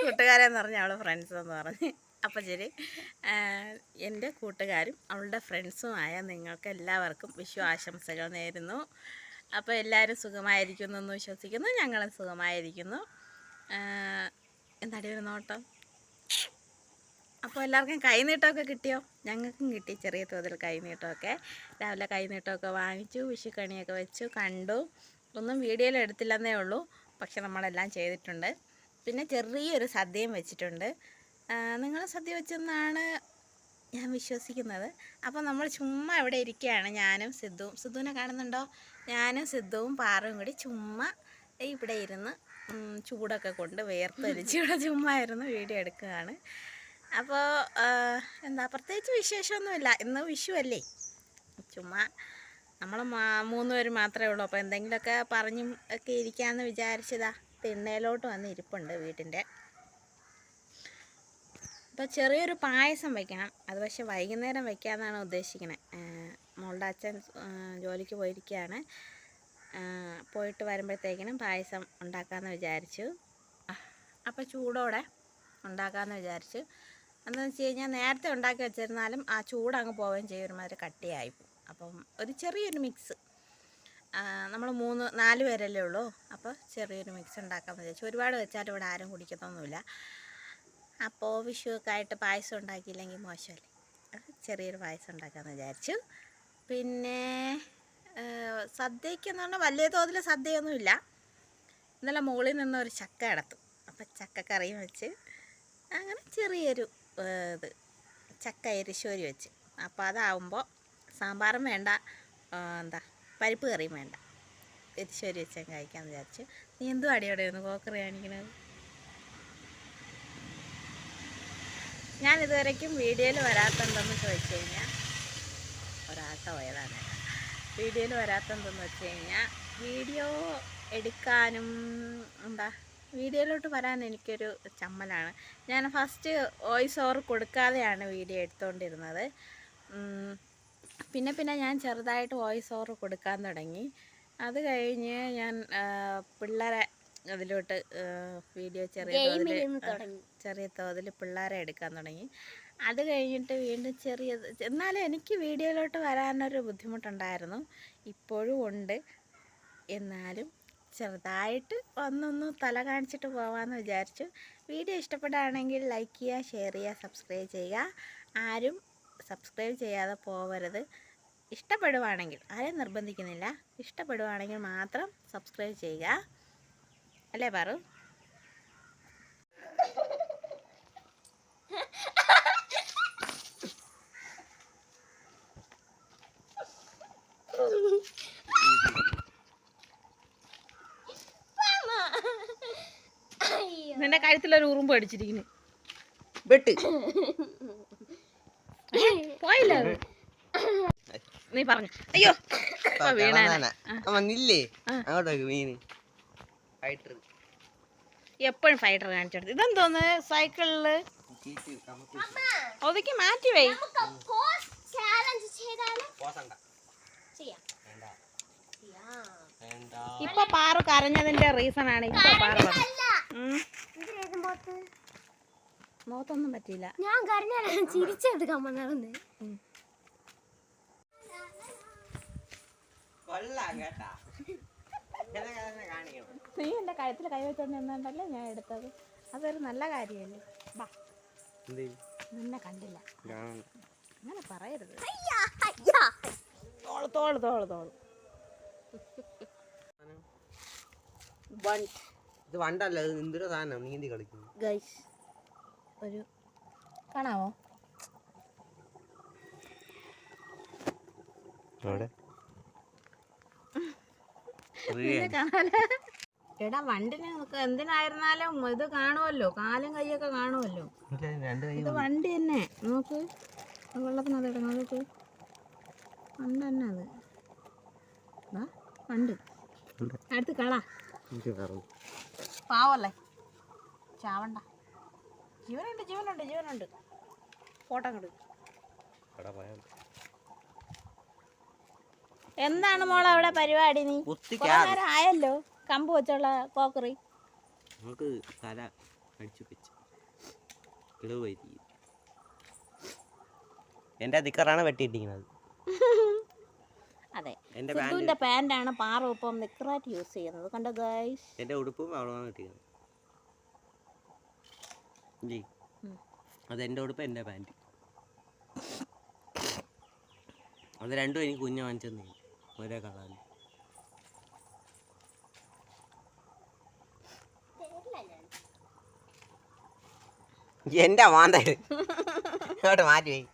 കൂട്ടുകാരെന്ന് പറഞ്ഞ അവളെ ഫ്രണ്ട്സ് എന്ന് പറഞ്ഞ്. അപ്പം ശരി. എന്റെ കൂട്ടുകാരും അവളുടെ ഫ്രണ്ട്സുമായ നിങ്ങൾക്ക് എല്ലാവർക്കും വിഷു ആശംസകൾ നേരുന്നു. അപ്പോൾ എല്ലാവരും സുഖമായിരിക്കുന്നു എന്ന് വിശ്വസിക്കുന്നു. ഞങ്ങളും സുഖമായിരിക്കുന്നു. എന്താടി ഒരു നോട്ടം? അപ്പോൾ എല്ലാവർക്കും കൈനീട്ടമൊക്കെ കിട്ടിയോ? ഞങ്ങൾക്കും കിട്ടി ചെറിയ തോതിൽ കൈനീട്ടമൊക്കെ. രാവിലെ കൈനീട്ടമൊക്കെ വാങ്ങിച്ചു വിഷുക്കണിയൊക്കെ വെച്ചു കണ്ടു. ഒന്നും വീഡിയോയിൽ എടുത്തില്ലെന്നേ ഉള്ളൂ. പക്ഷെ നമ്മളെല്ലാം ചെയ്തിട്ടുണ്ട്. പിന്നെ ചെറിയൊരു സദ്യയും വെച്ചിട്ടുണ്ട്. നിങ്ങൾ സദ്യ വെച്ചെന്നാണ് ഞാൻ വിശ്വസിക്കുന്നത്. അപ്പോൾ നമ്മൾ ചുമ്മാ ഇവിടെ ഇരിക്കുകയാണ് ഞാനും സിദ്ധുവും. സിദ്ധുവിനെ കാണുന്നുണ്ടോ? ഞാനും സിദ്ധുവും പാറയും കൂടി ചുമ്മാ ഇവിടെ ഇരുന്ന് ചൂടൊക്കെ കൊണ്ട് വേർത്തൊലിച്ച് ഇവിടെ ചുമ്മാ ഇരുന്ന് വീഡിയോ എടുക്കുകയാണ്. അപ്പോൾ എന്താ പ്രത്യേകിച്ച് വിശേഷമൊന്നുമില്ല. ഇന്ന് വിഷു അല്ലേ? ചുമ്മാ നമ്മൾ മൂന്ന് പേര് മാത്രമേ ഉള്ളൂ. അപ്പോൾ എന്തെങ്കിലുമൊക്കെ പറഞ്ഞും ഒക്കെ ഇരിക്കാമെന്ന് വിചാരിച്ചതാ. തിണ്ണയിലോട്ട് വന്ന് ഇരിപ്പുണ്ട് വീട്ടിന്റെ. അപ്പോൾ ചെറിയൊരു പായസം വയ്ക്കണം അത് പക്ഷേ വൈകുന്നേരം വയ്ക്കാമെന്നാണ് ഉദ്ദേശിക്കുന്നത് മോളുടെ അച്ഛൻ ജോലിക്ക് പോയിരിക്കുകയാണ്. പോയിട്ട് വരുമ്പോഴത്തേക്കിനും പായസം ഉണ്ടാക്കാമെന്ന് വിചാരിച്ചു. അപ്പോൾ ചൂടോടെ ഉണ്ടാക്കാമെന്ന് വിചാരിച്ചു. എന്താണെന്ന് വെച്ച് കഴിഞ്ഞാൽ നേരത്തെ ഉണ്ടാക്കി വെച്ചിരുന്നാലും ആ ചൂട് അങ്ങ് പോവുകയും ചെയ്യും. ഒരുമാതിരി കട്ടിയായി അപ്പം ഒരു ചെറിയൊരു മിക്സ്. നമ്മൾ മൂന്ന് നാല് പേരല്ലേ ഉള്ളൂ. അപ്പോൾ ചെറിയൊരു മിക്സ് ഉണ്ടാക്കാമെന്ന് വിചാരിച്ചു ഒരുപാട് വെച്ചാൽ ഇവിടെ ആരും കുടിക്കത്തൊന്നുമില്ല. അപ്പോൾ വിഷുവൊക്കെ ആയിട്ട് പായസം ഉണ്ടാക്കിയില്ലെങ്കിൽ മോശമല്ലേ? ചെറിയൊരു പായസം ഉണ്ടാക്കാമെന്ന് വിചാരിച്ചു. പിന്നെ സദ്യയ്ക്ക് എന്ന് പറഞ്ഞാൽ വലിയ തോതിൽ സദ്യയൊന്നുമില്ല. ഇന്നലെ മുകളിൽ നിന്ന് ഒരു ചക്ക അടത്തു അപ്പം ചക്കക്കറിയും വെച്ച് അങ്ങനെ ചെറിയൊരു ഇത് ചക്ക എരിശോരി വെച്ച്. അപ്പോൾ അതാവുമ്പോൾ സാമ്പാറും വേണ്ട. എന്താ? പരിപ്പ് കറിയും വേണ്ട. എരിശോരി വെച്ചാൽ കഴിക്കാമെന്ന് വിചാരിച്ചു. നീ എന്തും അടിയോടെ ഒന്ന് കോക്കറി കാണിക്കണത്? ഞാൻ ഇതുവരയ്ക്കും വീഡിയോയിൽ വരാത്തെന്തെന്ന് ചോദിച്ചു കഴിഞ്ഞാൽ ഒരാട്ട പോയതാണ് വീഡിയോയിൽ വരാത്തെന്തെന്ന് വെച്ച് കഴിഞ്ഞാൽ വീഡിയോ എടുക്കാനും എന്താ വീഡിയോയിലോട്ട് വരാൻ എനിക്കൊരു ചമ്മലാണ്. ഞാൻ ഫസ്റ്റ് വോയിസ് ഓവർ കൊടുക്കാതെയാണ് വീഡിയോ എടുത്തുകൊണ്ടിരുന്നത് പിന്നെ പിന്നെ ഞാൻ ചെറുതായിട്ട് വോയിസ് ഓവർ കൊടുക്കാൻ തുടങ്ങി. അത് കഴിഞ്ഞ് ഞാൻ പിള്ളേരെ അതിലോട്ട് വീഡിയോ ചെറിയ തോതിൽ ചെറിയ തോതിൽ പിള്ളേരെ എടുക്കാൻ തുടങ്ങി. അത് കഴിഞ്ഞിട്ട് വീണ്ടും ചെറിയ എന്നാലും എനിക്ക് വീഡിയോയിലോട്ട് വരാനൊരു ബുദ്ധിമുട്ടുണ്ടായിരുന്നു. ഇപ്പോഴും ഉണ്ട്. എന്നാലും ചെറുതായിട്ട് ഒന്നൊന്ന് തല കാണിച്ചിട്ട് പോകാമെന്ന് വിചാരിച്ചു. വീഡിയോ ഇഷ്ടപ്പെടുകയാണെങ്കിൽ ലൈക്ക് ചെയ്യുക ഷെയർ ചെയ്യുക സബ്സ്ക്രൈബ് ചെയ്യുക. ആരും സബ്സ്ക്രൈബ് ചെയ്യാതെ പോവരുത്. ഇഷ്ടപ്പെടുവാണെങ്കിൽ ആരെയും നിർബന്ധിക്കുന്നില്ല. ഇഷ്ടപ്പെടുവാണെങ്കിൽ മാത്രം സബ്സ്ക്രൈബ് ചെയ്യുക. അല്ലേ പറു? നിന്റെ കഴുത്തിലൊരു ഉറുമ്പ് അടിച്ചിരിക്കുന്നു. വെട്ട് പോയില്ല അത്. നീ പറഞ്ഞു. അയ്യോ വന്നില്ലേ വീണേനെ. അമ്മ നില്ലേ? ആ. അങ്ങോട്ടേക്ക് മീന് ഫൈറ്റർ എപ്പോഴും ഫൈറ്റർ കാണിച്ചെടുത്ത്. ഇതെന്തോന്ന്? സൈക്കിളിൽ ഒതുക്കി മാറ്റി വൈ ചാലഞ്ച് ചെയ്താലും? പോസണ്ട. ചെയ്യാം. വേണ്ട. വേണ്ട. ഇപ്പൊ പാറു കരഞ്ഞതിന്റെ റീസൺ ആണ് ഇപ്പൊ പാറു മുഖത്തൊന്നും പറ്റിയില്ല. ഞാൻ കരഞ്ഞാലും ചിരിച്ചെടുക്കാൻ വന്നതെന്ന് നീ എന്റെ കഴുത്തിൽ കൈ നിന്നുണ്ടല്ലേ ഞാൻ എടുത്തത്? അതൊരു നല്ല കാര്യല്ലേ. ബാ. നിന്നെ കണ്ടില്ല. അങ്ങനെ പറയരുത്. ണാവോടെ അയ്യാ. തോൾ തോൾ തോൾ തോൾ. വണ്ട് ഇത് വണ്ടല്ല ഇത് എന്തൊരു സാധനം. നീന്തി കളിക്കുന്നു. ഗൈസ് ഒരു അവിടെ എടാ വണ്ടിന് എന്തിനായിരുന്നാലും ഇത് കാണുമല്ലോ കാലും കൈയൊക്കെ കാണുമല്ലോ രണ്ട് കൈ ഇത് വണ്ടി തന്നെ. നോക്ക്. ആ വെള്ളത്തിനകത്ത് ഇടണം നോക്ക്. വണ്ട് തന്നെ അത്. വണ്ട്. അടുത്ത് കളാ. പാവല്ലേ? ചാവണ്ട. ജീവനുണ്ട് ജീവനുണ്ട് ജീവനുണ്ട്. ഫോട്ടോ അങ്ങോട്ട് എന്താണ് മോളെ അവിടെ പരിപാടി നീ? ആയല്ലോ. കമ്പ് വെച്ചുള്ള കോക്കറി. നമുക്ക് തല അടിച്ചു വെച്ച്. കിളവ് വരി. എന്റെ ദിക്കറാണ് വെട്ടിയിട്ടിരിക്കുന്നത്. അതെ. എന്റെ സിദ്ധുവിന്റെ പാന്റാണ് പാറ ഇപ്പം നിക്കറായിട്ട് യൂസ് ചെയ്യുന്നത്. കണ്ടോ ഗൈസ് എന്റെ ഉടുപ്പും അവിടെയാണ് കിട്ടിയത് അത് എന്റെ ഉടുപ്പ് എന്റെ പാന്റ്. അത് രണ്ടും എനിക്ക് കുഞ്ഞ് വാങ്ങിച്ചെന്നേ. ഒരേ കളറിൽ എന്റെ മാന്തായിട്ട്. ഇങ്ങോട്ട് മാറ്റി പോയി